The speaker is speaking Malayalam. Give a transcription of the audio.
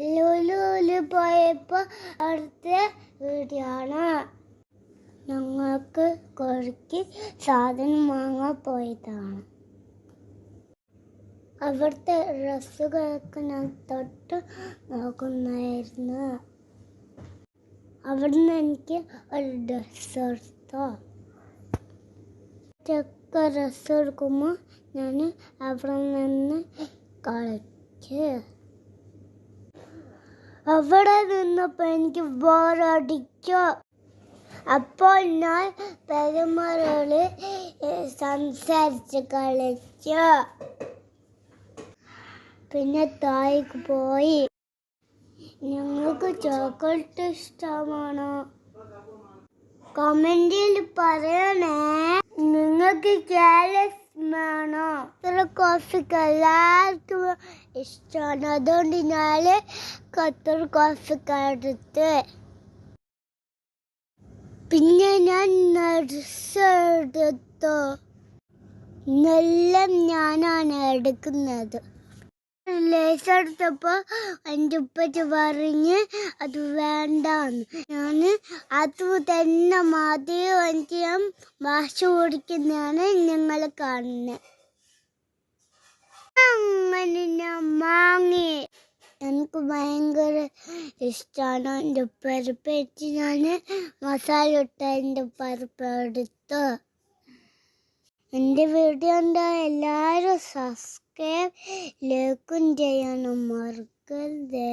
ലുലുവിൽ പോയപ്പോൾ അടുത്ത വീടാണ് ഞങ്ങൾക്ക് കുറച്ച് സാധനം വാങ്ങാൻ പോയതാണ്. അവിടുത്തെ ഡ്രസ്സുകളൊക്കെ ഞാൻ തൊട്ട് നോക്കുന്നായിരുന്നു. അവിടുന്ന് എനിക്ക് ഒരു ഡ്രസ്സ് എടുത്തോ. ചെക്ക ഡ്രസ്സ് എടുക്കുമ്പോൾ ഞാൻ അവിടെ നിന്ന് കളിച്ച്. അവിടെ നിന്നപ്പോൾ എനിക്ക് ബോറടിച്ചു. അപ്പോൾ ഞാൻ പെരുമാറോട് സംസാരിച്ച് കളിച്ചു. പിന്നെ താഴേക്ക് പോയി. ഞങ്ങൾക്ക് ചോക്ലേറ്റ് ഇഷ്ടമാണോ? കമന്റിൽ പറയണേ. നിങ്ങൾക്ക് കാലസ് വേണോ ഇത്ര കോഫിക്ക് എല്ലാവർക്കും ഇഷ്ടമാണ് അതുകൊണ്ട് ഞാൻ കത്തൊരു കോഫിക്ക് എടുത്ത്. പിന്നെ ഞാൻ നർസ് എടുത്തു. എല്ലാം ഞാനാണ് എടുക്കുന്നത്. ലേസ് എടുത്തപ്പോൾ എന്റെ ഉപ്പച്ച് പറഞ്ഞ് അത് വേണ്ടാന്ന്. ഞാൻ അത് തന്നെ മതി എനിക്ക് ഞാൻ വാശി ഓടിക്കുന്നതാണ് ഞങ്ങൾ കാണുന്നത് എനിക്ക് ഭയങ്കര ഇഷ്ടമാണ് എന്റെ പരിപ്പ് വെച്ച് ഞാൻ മസാല ഇട്ട എന്റെ പരിപ്പ് എടുത്ത്. എന്റെ വീഡിയോ ഉണ്ടോ എല്ലാവരും സബ്സ്ക്രൈബ് ലൈക്കും ചെയ്യാനും മറക്കരുതേ.